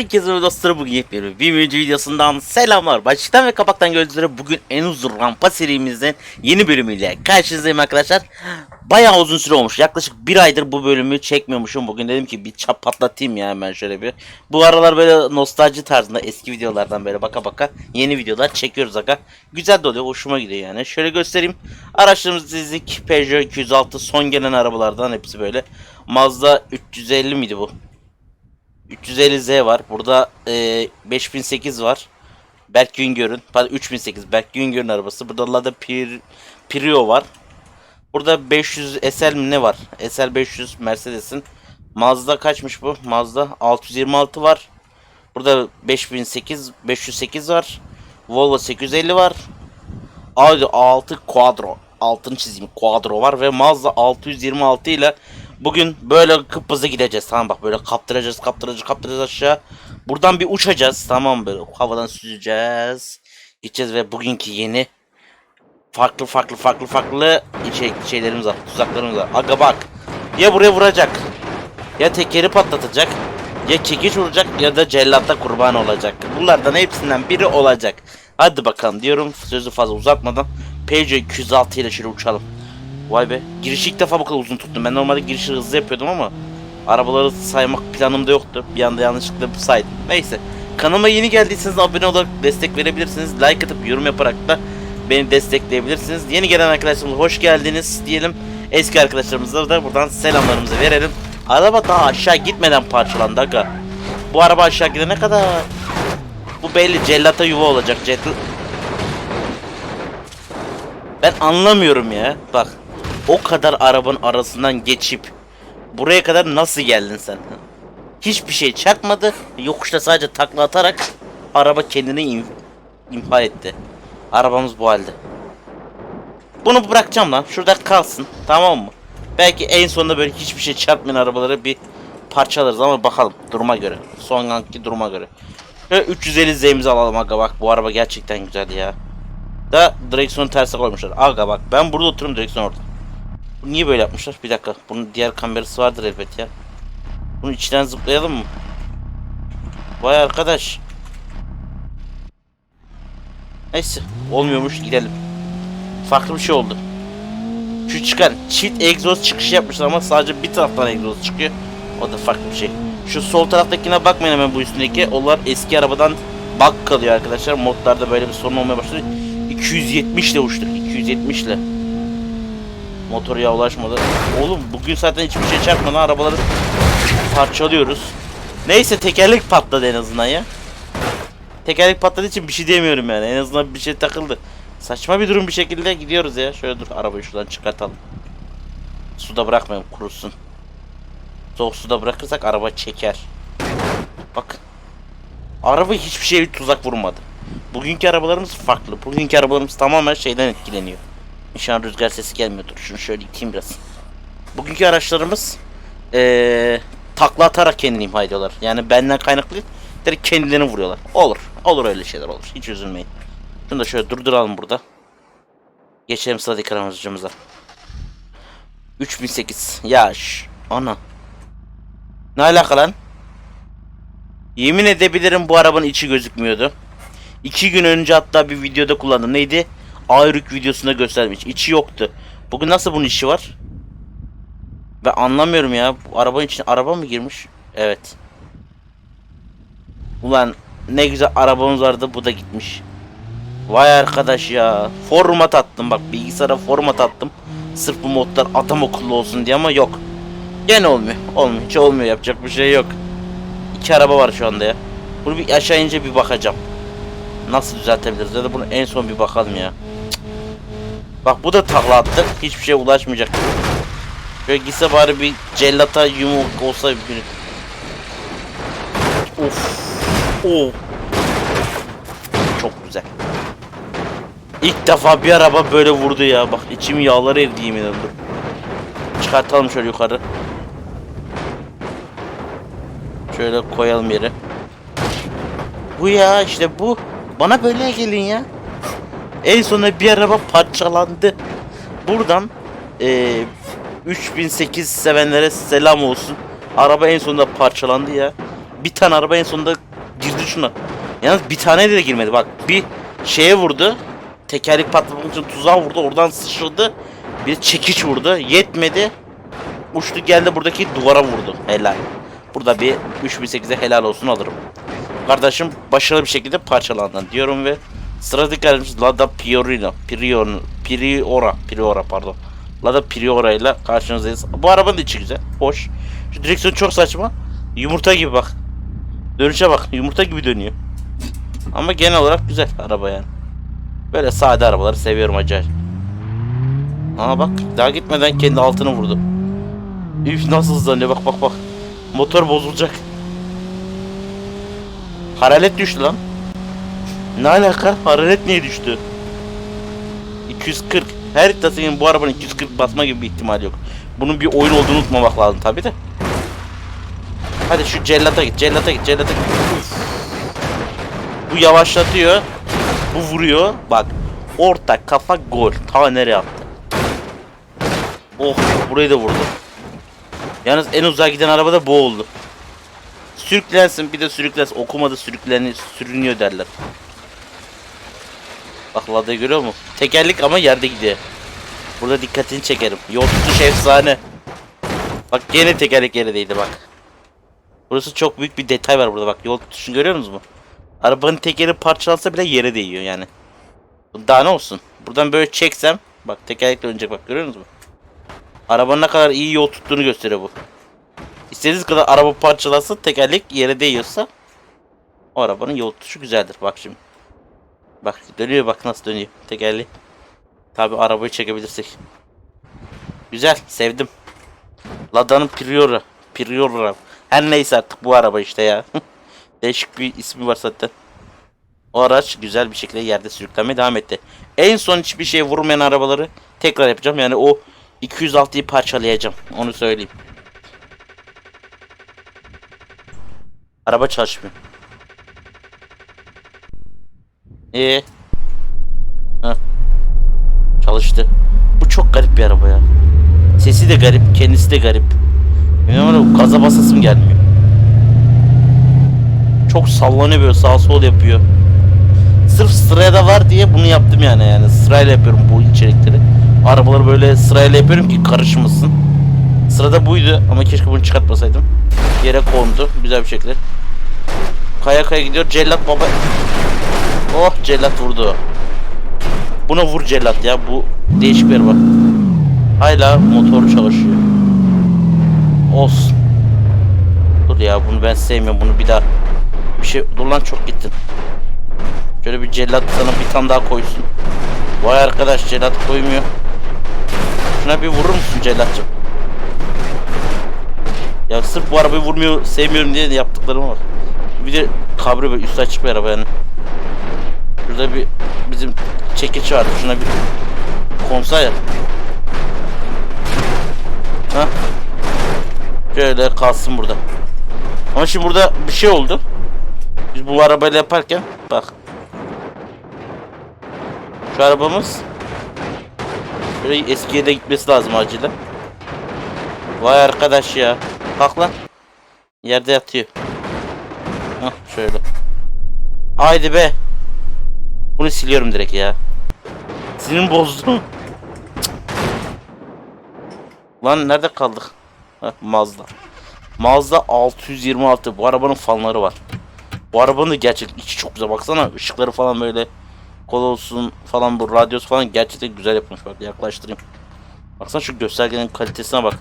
Herkese dostları bugün yepyeni bir video videosundan selamlar. Başlıktan ve kapaktan gördüğünüz üzere bugün en uzun rampa serimizin yeni bölümüyle karşınızdayım arkadaşlar. Bayağı uzun süre olmuş. Yaklaşık bir aydır bu bölümü çekmiyormuşum. Bugün dedim ki bir çap patlatayım ya hemen şöyle bir. Bu aralar böyle nostalji tarzında eski videolardan böyle baka baka yeni videolar çekiyoruz aga. Güzel de oluyor. Hoşuma gidiyor yani. Şöyle göstereyim. Araçlarımız dizdik. Peugeot 206 son gelen arabalardan hepsi böyle. Mazda 350 miydi bu? 350Z var. Burada e, 5008 var. Berk Güngör'ün. Pardon 3008 Berk Güngör'ün arabası. Burada Lada Pir, Prio var. Burada 500 SL mi ne var? SL 500 Mercedes'in. Mazda kaçmış bu? Mazda 626 var. Burada 5008 508 var. Volvo 850 var. Audi A6 Quattro. Altın çizeyim Quattro var ve Mazda 626 ile bugün böyle kıpızı gideceğiz tamam bak böyle kaptıracağız kaptıracağız kaptıracağız aşağı. Buradan bir uçacağız tamam böyle havadan süzeceğiz. Gideceğiz ve bugünkü yeni farklı farklı farklı farklı şey, şeylerimiz var tuzaklarımız var. Aga bak ya buraya vuracak ya tekeri patlatacak ya çekiç vuracak ya da cellatta kurban olacak. Bunlardan hepsinden biri olacak. Hadi bakalım diyorum sözü fazla uzatmadan Peugeot 206 ile şöyle uçalım. Vay be. Girişi ilk defa bu kadar uzun tuttum. Ben normalde girişi hızlı yapıyordum ama arabaları saymak planımda yoktu. Bir anda yanlışlıkla saydım. Neyse. Kanalıma yeni geldiyseniz abone olarak destek verebilirsiniz. Like atıp yorum yaparak da beni destekleyebilirsiniz. Yeni gelen arkadaşlarımıza hoş geldiniz diyelim. Eski arkadaşlarımıza da buradan selamlarımızı verelim. Araba daha aşağı gitmeden parçalandı aga. Bu araba aşağı gidene kadar bu belli cellata yuva olacak. Cell... Ben anlamıyorum ya. Bak o kadar arabanın arasından geçip buraya kadar nasıl geldin sen? Hiçbir şey çakmadı. Yokuşta sadece takla atarak araba kendini im imha etti. Arabamız bu halde. Bunu bırakacağım lan. Şurada kalsın. Tamam mı? Belki en sonunda böyle hiçbir şey çarpmayan arabaları bir parçalarız ama bakalım duruma göre. Son anki duruma göre. Şöyle 350 Z'imizi alalım aga bak bu araba gerçekten güzel ya. Da direksiyonu terse koymuşlar. Aga bak ben burada otururum direksiyon orada. Niye böyle yapmışlar? Bir dakika. Bunun diğer kamerası vardır elbet ya. Bunun içinden zıplayalım mı? Vay arkadaş. Neyse. Olmuyormuş gidelim. Farklı bir şey oldu. Şu çıkan çift egzoz çıkışı yapmışlar ama sadece bir taraftan egzoz çıkıyor. O da farklı bir şey. Şu sol taraftakine bakmayın hemen bu üstündeki. Onlar eski arabadan bug kalıyor arkadaşlar. Modlarda böyle bir sorun olmaya başladı. 270 ile uçtuk. 270 ile. Motor ya ulaşmadı. Oğlum bugün zaten hiçbir şey çarpmadan arabaları parçalıyoruz. Neyse tekerlek patladı en azından ya. Tekerlek patladığı için bir şey diyemiyorum yani. En azından bir şey takıldı. Saçma bir durum bir şekilde gidiyoruz ya. Şöyle dur arabayı şuradan çıkartalım. Suda bırakmayalım kurusun. Soğuk suda bırakırsak araba çeker. Bak. Araba hiçbir şeye tuzak vurmadı. Bugünkü arabalarımız farklı. Bugünkü arabalarımız tamamen şeyden etkileniyor. İnşallah rüzgar sesi gelmiyordur. Şunu şöyle iteyim biraz. Bugünkü araçlarımız ee, takla atarak kendini imha ediyorlar. Yani benden kaynaklı değil, direkt kendilerini vuruyorlar. Olur. Olur öyle şeyler olur. Hiç üzülmeyin. Şunu da şöyle durduralım burada. Geçelim sıradaki aracımıza. 3008. Ya şş, ana. Ne alaka lan? Yemin edebilirim bu arabanın içi gözükmüyordu. İki gün önce hatta bir videoda kullandım. Neydi? Ayrık videosunda göstermiş. İçi yoktu. Bugün nasıl bunun işi var? Ben anlamıyorum ya. Bu arabanın içine araba mı girmiş? Evet. Ulan ne güzel arabamız vardı bu da gitmiş. Vay arkadaş ya. Format attım bak bilgisayara format attım. Sırf bu modlar adam akıllı olsun diye ama yok. Gene olmuyor. Olmuyor. Hiç olmuyor. Yapacak bir şey yok. İki araba var şu anda ya. Bunu bir aşağı ince bir bakacağım. Nasıl düzeltebiliriz ya da bunu en son bir bakalım ya. Bak bu da takla. Hiçbir şeye ulaşmayacak. Şöyle gitse bari bir cellata yumruk olsa bir... Of. Of. Çok güzel. İlk defa bir araba böyle vurdu ya. Bak içim yağları erdi yemin ederim. Çıkartalım şöyle yukarı. Şöyle koyalım yere. Bu ya işte bu. Bana böyle gelin ya. En sonunda bir araba parçalandı. Buradan eee 3008 sevenlere selam olsun. Araba en sonunda parçalandı ya. Bir tane araba en sonunda girdi şuna. Yalnız bir tane de girmedi bak. Bir şeye vurdu. Tekerlek patlamak için tuzağa vurdu. Oradan sıçradı. Bir çekiç vurdu. Yetmedi. Uçtu geldi buradaki duvara vurdu. Helal. Burada bir 3008'e helal olsun alırım. Kardeşim başarılı bir şekilde parçalandın diyorum ve sıradaki aracımız Lada Priorino. Priorino. Priora. Priora pardon. Lada Priora ile karşınızdayız. Bu arabanın içi güzel. Hoş. Şu direksiyon çok saçma. Yumurta gibi bak. Dönüşe bak. Yumurta gibi dönüyor. Ama genel olarak güzel araba yani. Böyle sade arabaları seviyorum acayip. Aa bak daha gitmeden kendi altını vurdu. Üf nasıl hızlanıyor bak bak bak. Motor bozulacak. Hararet düştü lan. Ne alaka? Hararet niye düştü? 240. Her iddiasının bu arabanın 240 basma gibi bir ihtimal yok. Bunun bir oyun olduğunu unutmamak lazım tabi de. Hadi şu cellata git, cellata git, cellata git. Bu yavaşlatıyor. Bu vuruyor. Bak. Orta kafa gol. Ta nereye attı? Oh burayı da vurdu. Yalnız en uzağa giden araba da bu oldu. Sürüklensin bir de sürüklensin. Okumadı sürükleni sürünüyor derler. Bak görüyor mu? Tekerlik ama yerde gidiyor. Burada dikkatini çekerim. Yol tutuş efsane. Bak gene tekerlek yeredeydi bak. Burası çok büyük bir detay var burada bak. Yol tutuşunu görüyor musunuz mu? Arabanın tekeri parçalansa bile yere değiyor yani. Daha ne olsun? Buradan böyle çeksem bak tekerlekle önce bak görüyor musunuz? Arabanın ne kadar iyi yol tuttuğunu gösteriyor bu. İstediğiniz kadar araba parçalasın tekerlek yere değiyorsa o arabanın yol tutuşu güzeldir. Bak şimdi. Bak dönüyor bak nasıl dönüyor tekerleği. Tabi arabayı çekebilirsek. Güzel sevdim. Lada'nın Priora. Priora. Her neyse artık bu araba işte ya. Değişik bir ismi var zaten. O araç güzel bir şekilde yerde sürüklenmeye devam etti. En son hiçbir şeye vurmayan arabaları tekrar yapacağım. Yani o 206'yı parçalayacağım. Onu söyleyeyim. Araba çalışmıyor. Ee. Heh. Çalıştı. Bu çok garip bir araba ya. Sesi de garip, kendisi de garip. Bilmiyorum gaza basasım gelmiyor. Çok sallanıyor böyle sağ sol yapıyor. Sırf sırada var diye bunu yaptım yani yani sırayla yapıyorum bu içerikleri. Arabaları böyle sırayla yapıyorum ki karışmasın. Sırada buydu ama keşke bunu çıkartmasaydım. Yere kondu güzel bir şekilde. Kaya kaya gidiyor cellat baba. Cellat vurdu. Buna vur cellat ya bu değişik bir araba. Hala motor çalışıyor. Olsun. Dur ya bunu ben sevmiyorum bunu bir daha. Bir şey dur lan çok gittin. Şöyle bir cellat sana bir tane daha koysun. Vay arkadaş cellat koymuyor. Şuna bir vurur musun cellatçım? Ya sırf bu arabayı vurmuyor, sevmiyorum diye yaptıklarıma bak. Bir de kabri böyle üstü açık bir araba yani. Şurada bir bizim çekiç vardı. Şuna bir konsa yap. Ha? Şöyle kalsın burada. Ama şimdi burada bir şey oldu. Biz bu arabayla yaparken bak. Şu arabamız böyle eskiye de gitmesi lazım acilen. Vay arkadaş ya. Kalk lan. Yerde yatıyor. Hah şöyle. Haydi be. Bunu siliyorum direkt ya. Sinirim bozdu. Lan nerede kaldık? Mazda. Mazda 626. Bu arabanın fanları var. Bu arabanın da gerçekten içi çok güzel. Baksana ışıkları falan böyle kol olsun falan bu radyosu falan gerçekten güzel yapılmış. Bak yaklaştırayım. Baksana şu göstergenin kalitesine bak.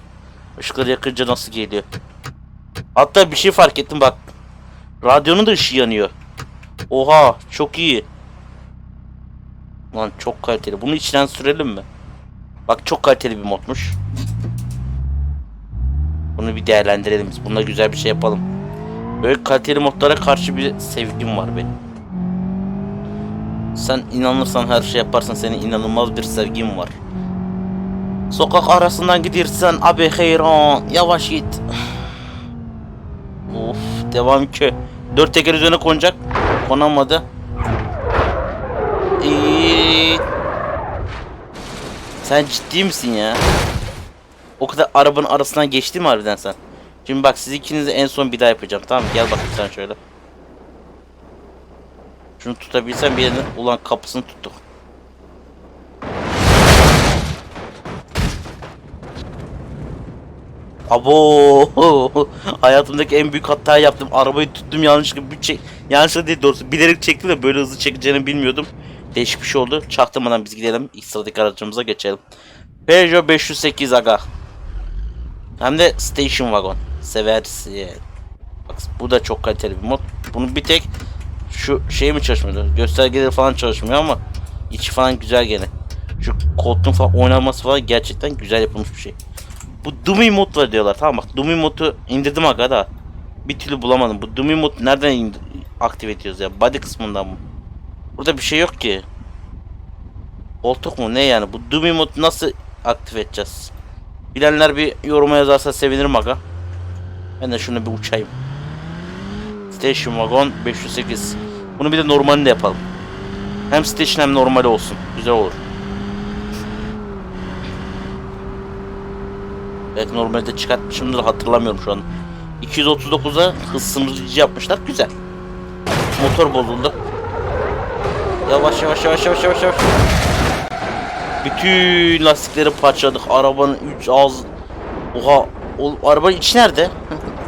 Işıkları yakınca nasıl geliyor. Hatta bir şey fark ettim bak. Radyonun da ışığı yanıyor. Oha çok iyi. Lan çok kaliteli. Bunu içten sürelim mi? Bak çok kaliteli bir modmuş. Bunu bir değerlendirelim biz. Bununla güzel bir şey yapalım. Böyle kaliteli modlara karşı bir sevgim var benim. Sen inanırsan her şey yaparsan senin inanılmaz bir sevgin var. Sokak arasından gidersen abi hayran yavaş git. Of devam ki. Dört teker üzerine konacak. Konamadı. Sen ciddi misin ya? O kadar arabanın arasından geçti mi harbiden sen? Şimdi bak siz ikinizi en son bir daha yapacağım tamam mı? Gel bak sen şöyle. Şunu tutabilsem bir yerine ulan kapısını tuttuk. Abo hayatımdaki en büyük hatayı yaptım. Arabayı tuttum yanlışlıkla bir çek yanlışlıkla değil doğrusu bilerek çekti de böyle hızlı çekeceğini bilmiyordum. Değişik bir şey oldu. Çaktırmadan biz gidelim. İlk sıradaki aracımıza geçelim. Peugeot 508 aga. Hem de station wagon. Seversin. Bak bu da çok kaliteli bir mod. Bunu bir tek şu şey mi çalışmıyor? Göstergeleri falan çalışmıyor ama içi falan güzel gene. Şu koltuğun falan oynanması falan gerçekten güzel yapılmış bir şey. Bu Dumi mod var diyorlar. Tamam bak Dumi modu indirdim aga da. Bir türlü bulamadım. Bu Dumi mod nereden aktif ediyoruz ya? Body kısmından mı? Burada bir şey yok ki. Koltuk mu ne yani? Bu Dumi mod nasıl aktif edeceğiz? Bilenler bir yoruma yazarsa sevinirim aga. Ben de şunu bir uçayım. Station Wagon 508. Bunu bir de normalinde yapalım. Hem station hem normal olsun. Güzel olur. Belki normalde çıkartmışımdır hatırlamıyorum şu an. 239'a hız sınırlayıcı yapmışlar. Güzel. Motor bozuldu. Yavaş yavaş yavaş yavaş yavaş yavaş. Bütün lastikleri parçaladık. Arabanın 3 ağız... Oha. O, arabanın içi nerede?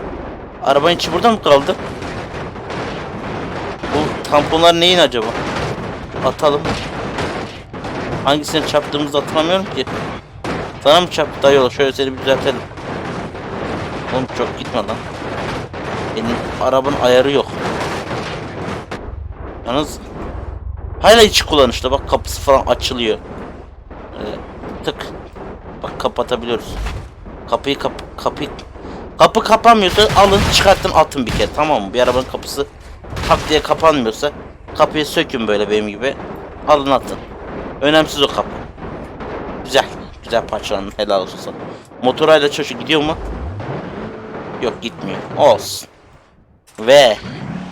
arabanın içi burada mı kaldı? Bu tamponlar neyin acaba? Atalım. Hangisini çarptığımızı hatırlamıyorum ki. Sana mı çarptı dayı? Şöyle seni bir düzeltelim. Oğlum çok gitme lan. Benim arabanın ayarı yok. Yalnız hala içi kullanışta bak kapısı falan açılıyor. Ee, tık. Bak kapatabiliyoruz. Kapıyı kap kapıyı kapı kapanmıyorsa alın çıkartın atın bir kere tamam mı? Bir arabanın kapısı tak diye kapanmıyorsa kapıyı sökün böyle benim gibi. Alın atın. Önemsiz o kapı. Güzel. Güzel parçalandın. Helal olsun sana. Motorayla çalışıyor. Gidiyor mu? Yok gitmiyor. Olsun. Ve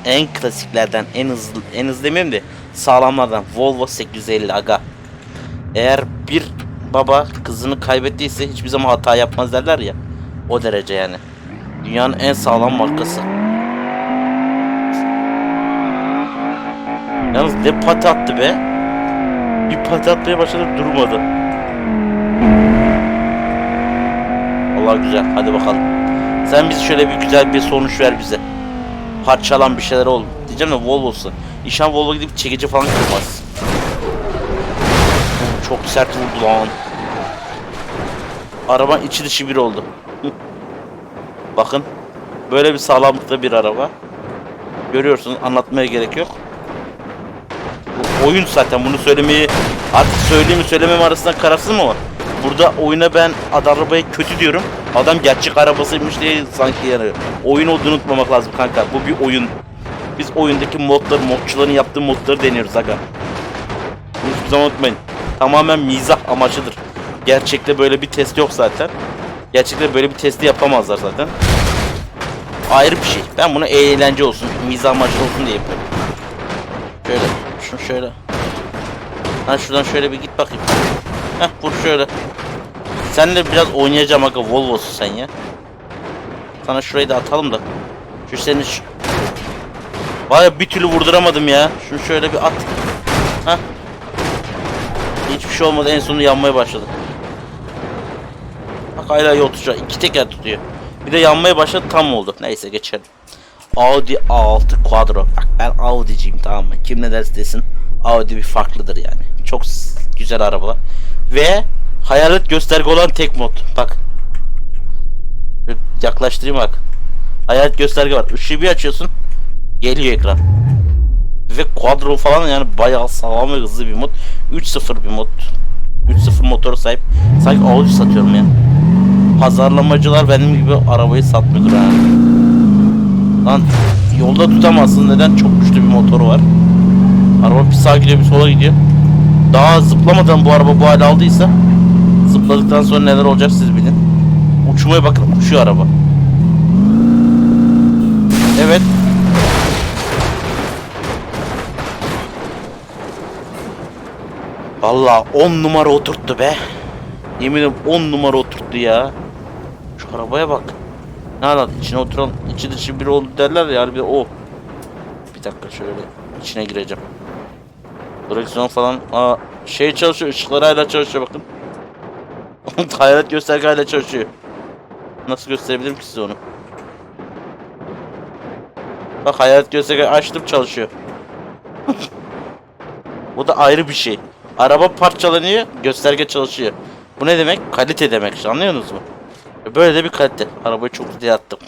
en klasiklerden en hızlı en hızlı demeyeyim de sağlamlardan Volvo 850 aga. Eğer bir baba kızını kaybettiyse hiçbir zaman hata yapmaz derler ya. O derece yani. Dünyanın en sağlam markası. Yalnız ne pati attı be. Bir pati atmaya başladı durmadı. Allah güzel. Hadi bakalım. Sen bizi şöyle bir güzel bir sonuç ver bize. Parçalan bir şeyler ol. Diyeceğim de Volvo'su. İşan Volvo gidip çekici falan kırmaz. Çok sert vurdu lan. Araban içi dışı bir oldu. Bakın. Böyle bir sağlamlıkta bir araba. Görüyorsunuz anlatmaya gerek yok. Bu oyun zaten bunu söylemeyi artık söyleyeyim söylemem arasında kararsız mı var? Burada oyuna ben arabaya kötü diyorum. Adam gerçek arabasıymış diye sanki yani. Oyun olduğunu unutmamak lazım kanka. Bu bir oyun. Biz oyundaki modları, modçuların yaptığı modları deniyoruz aga. Bunu hiçbir zaman unutmayın. Tamamen mizah amaçlıdır. Gerçekte böyle bir test yok zaten. Gerçekte böyle bir testi yapamazlar zaten. Ayrı bir şey. Ben bunu eğlence olsun, mizah amaçlı olsun diye yapıyorum. Şöyle, şunu şöyle. Ha şuradan şöyle bir git bakayım. Heh vur şöyle. Sen de biraz oynayacağım aga Volvo'su sen ya. Sana şurayı da atalım da. Şu senin. Vay bir türlü vurduramadım ya. Şunu şöyle bir at. Heh. Hiçbir şey olmadı en sonunda yanmaya başladı. Bak hala yol tutuyor. İki teker tutuyor. Bir de yanmaya başladı tam oldu. Neyse geçelim. Audi A6 Quattro. Bak ben Audi'ciyim tamam mı? Kim ne derse desin Audi bir farklıdır yani. Çok güzel arabalar. Ve hayalet gösterge olan tek mod. Bak. Yaklaştırayım bak. Hayalet gösterge var. Işığı bir açıyorsun. Geliyor ekran. Ve Quattro falan yani bayağı sağlam ve hızlı bir mod. 3.0 bir mod. 3.0 motoru sahip. Sanki Audi satıyorum ya. Pazarlamacılar benim gibi arabayı satmıyordur ha. Lan yolda tutamazsın neden? Çok güçlü bir motoru var. Araba bir sağa gidiyor bir sola gidiyor. Daha zıplamadan bu araba bu hale aldıysa zıpladıktan sonra neler olacak siz bilin. Uçmaya bakın uçuyor araba. Evet. Valla 10 numara oturttu be. Yemin 10 numara oturttu ya. Şu arabaya bak. Ne lan içine oturan içi dışı bir oldu derler ya bir o. Bir dakika şöyle içine gireceğim. Direksiyon falan. Aa şey çalışıyor. ışıkları hala çalışıyor bakın. Hayat gösterge hala çalışıyor. Nasıl gösterebilirim ki size onu? Bak hayat gösterge açtım çalışıyor. Bu da ayrı bir şey. Araba parçalanıyor, gösterge çalışıyor. Bu ne demek? Kalite demek. Anlıyorsunuz mu? Böyle de bir kalite. Arabayı çok ciddiye attım.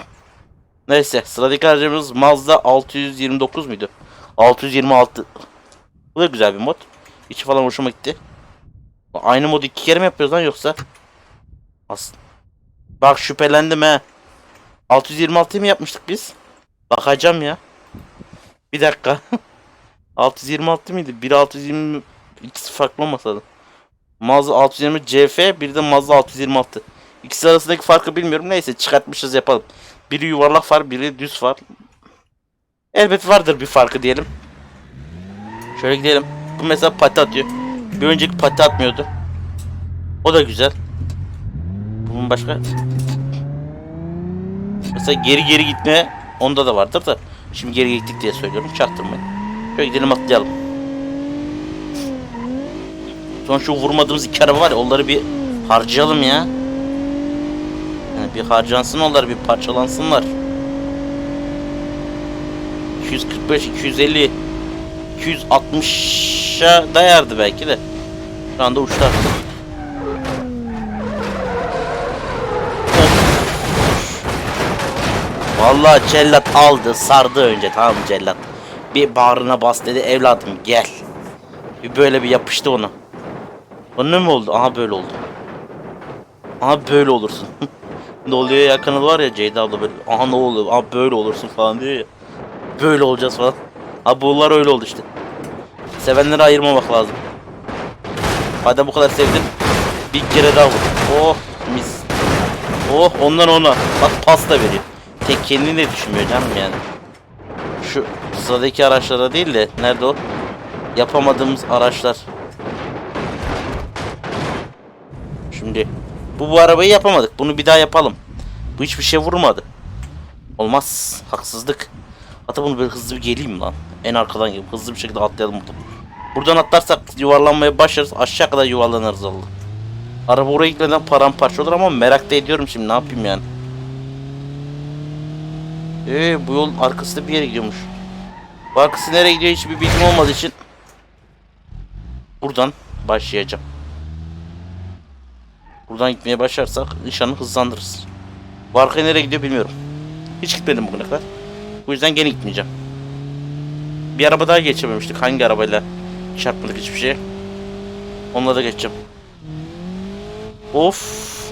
Neyse sıradaki aracımız Mazda 629 muydu? 626. Bu da güzel bir mod. İçi falan hoşuma gitti. Aynı modu iki kere mi yapıyoruz lan yoksa? As Bak şüphelendim he. 626'yı mı yapmıştık biz? Bakacağım ya. Bir dakika. 626 mıydı? Biri 620 ikisi farklı olmasa da. Mazda 620 CF bir de Mazda 626. İkisi arasındaki farkı bilmiyorum. Neyse çıkartmışız yapalım. Biri yuvarlak far, biri düz far. Elbet vardır bir farkı diyelim. Şöyle gidelim. Bu mesela pati atıyor. Bir önceki pati atmıyordu. O da güzel. Bunun başka... Mesela geri geri gitme onda da vardır da. Şimdi geri gittik diye söylüyorum. Çaktırmayın. Şöyle gidelim atlayalım. Son şu vurmadığımız iki araba var ya onları bir harcayalım ya. Yani bir harcansın onlar bir parçalansınlar. 245, 250, 260'a dayardı belki de. Şu anda uçlar. Vallahi cellat aldı, sardı önce tamam cellat? Bir bağrına bas dedi evladım gel. Bir böyle bir yapıştı ona. Ne mi oldu? Aha böyle oldu. Aha böyle olursun. ne oluyor ya var ya Ceyda abla böyle. Aha ne oluyor? Aha böyle olursun falan diyor ya. Böyle olacağız falan. Abi bunlar öyle oldu işte. Sevenleri ayırmamak lazım. Madem bu kadar sevdin. Bir kere daha vur. Oh mis. Oh ondan ona. Bak pasta veriyor. Tek kendini de düşünmüyor canım yani. Şu sıradaki araçlara değil de nerede o? Yapamadığımız araçlar. Şimdi bu bu arabayı yapamadık. Bunu bir daha yapalım. Bu hiçbir şey vurmadı. Olmaz. Haksızlık. Hatta bunu böyle hızlı bir geleyim lan. En arkadan gelip hızlı bir şekilde atlayalım buradan. Buradan atlarsak yuvarlanmaya başlarız. Aşağı kadar yuvarlanırız Allah. Araba oraya gitmeden paramparça olur ama merak da ediyorum şimdi ne yapayım yani. Ee, bu yolun arkası da bir yere gidiyormuş. Bu arkası nereye gidiyor hiçbir bilgim olmadığı için buradan başlayacağım. Buradan gitmeye başlarsak nişanı hızlandırırız. Bu nereye gidiyor bilmiyorum. Hiç gitmedim bugüne kadar. Bu yüzden gene gitmeyeceğim. Bir araba daha geçememiştik. Hangi arabayla çarpmadık hiçbir şey. Onunla da geçeceğim. Of.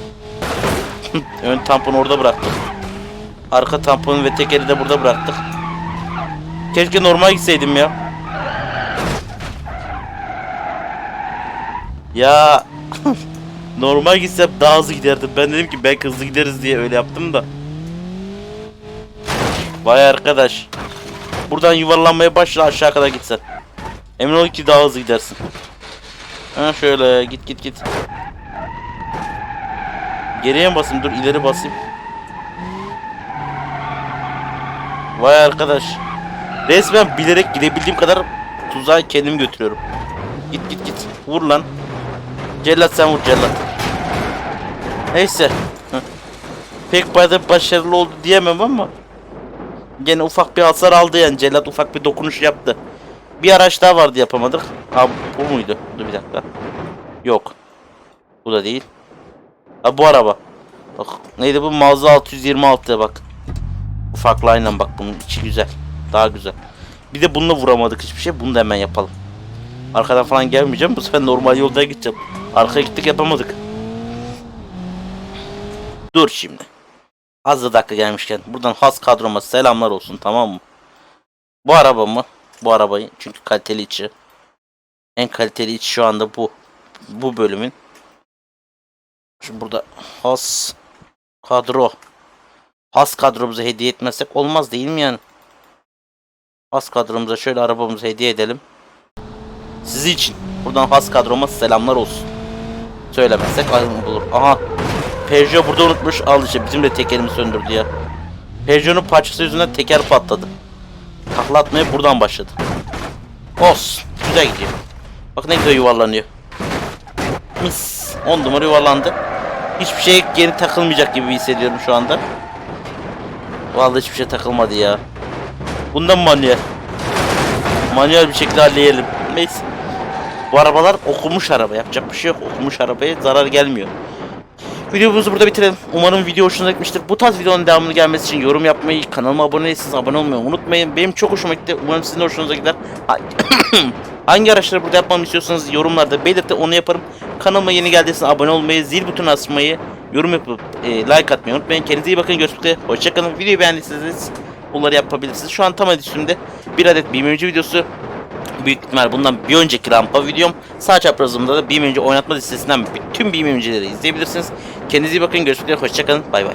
Ön tamponu orada bıraktık. Arka tamponu ve tekeri de burada bıraktık. Keşke normal gitseydim ya. Ya normal gitsem daha hızlı giderdim. Ben dedim ki belki hızlı gideriz diye öyle yaptım da. Vay arkadaş. Buradan yuvarlanmaya başla aşağı kadar gitsen. Emin ol ki daha hızlı gidersin. Ha şöyle git git git. Geriye mi basayım? Dur ileri basayım. Vay arkadaş. Resmen bilerek gidebildiğim kadar tuzağa kendim götürüyorum. Git git git. Vur lan. Cellat sen vur cellat. Neyse. Pek başarılı başarılı oldu diyemem ama. Gene ufak bir hasar aldı yani. Cellat ufak bir dokunuş yaptı. Bir araç daha vardı yapamadık. Ha bu muydu? Dur bir dakika. Yok. Bu da değil. Ha bu araba. Bak neydi bu? Mazda 626'ya bak. Ufaklı aynen bak bunun içi güzel. Daha güzel. Bir de bununla vuramadık hiçbir şey. Bunu da hemen yapalım. Arkadan falan gelmeyeceğim. Bu sefer normal yolda gideceğim. Arkaya gittik yapamadık. Dur şimdi. Hazır dakika gelmişken buradan has kadroma selamlar olsun tamam mı? Bu araba mı? Bu arabayı çünkü kaliteli içi. En kaliteli içi şu anda bu. Bu bölümün. Şimdi burada has kadro. Has kadromuzu hediye etmezsek olmaz değil mi yani? Has kadromuza şöyle arabamızı hediye edelim. Sizi için buradan has kadroma selamlar olsun. Söylemezsek ayrım olur. Aha. Peugeot burada unutmuş. Al işte bizim de tekerimi söndürdü ya. Peugeot'un parçası yüzünden teker patladı. takla atmaya buradan başladı. Olsun. Güzel gidiyor. Bak ne güzel yuvarlanıyor. Mis. 10 numara yuvarlandı. Hiçbir şey geri takılmayacak gibi hissediyorum şu anda. Vallahi hiçbir şey takılmadı ya. Bundan manuel. Manuel bir şekilde halleyelim. Neyse. Bu arabalar okumuş araba. Yapacak bir şey yok. Okumuş arabaya zarar gelmiyor. Videomuzu burada bitirelim. Umarım video hoşunuza gitmiştir. Bu tarz videonun devamını gelmesi için yorum yapmayı, kanalıma abone değilseniz abone olmayı unutmayın. Benim çok hoşuma gitti. Umarım sizin de hoşunuza gider. Ha- Hangi araçları burada yapmamı istiyorsanız yorumlarda belirtin onu yaparım. Kanalıma yeni geldiyseniz abone olmayı, zil butonu açmayı, yorum yapıp e, like atmayı unutmayın. Kendinize iyi bakın. Görüşmek üzere. Hoşçakalın. Videoyu beğendiyseniz bunları yapabilirsiniz. Şu an tam üstümde bir adet BMWC videosu. Büyük ihtimal bundan bir önceki rampa videom. Sağ çaprazımda da BMWC oynatma listesinden bütün BMWC'leri izleyebilirsiniz. Kendinize iyi bakın. Görüşmek üzere. Hoşçakalın. Bay bay.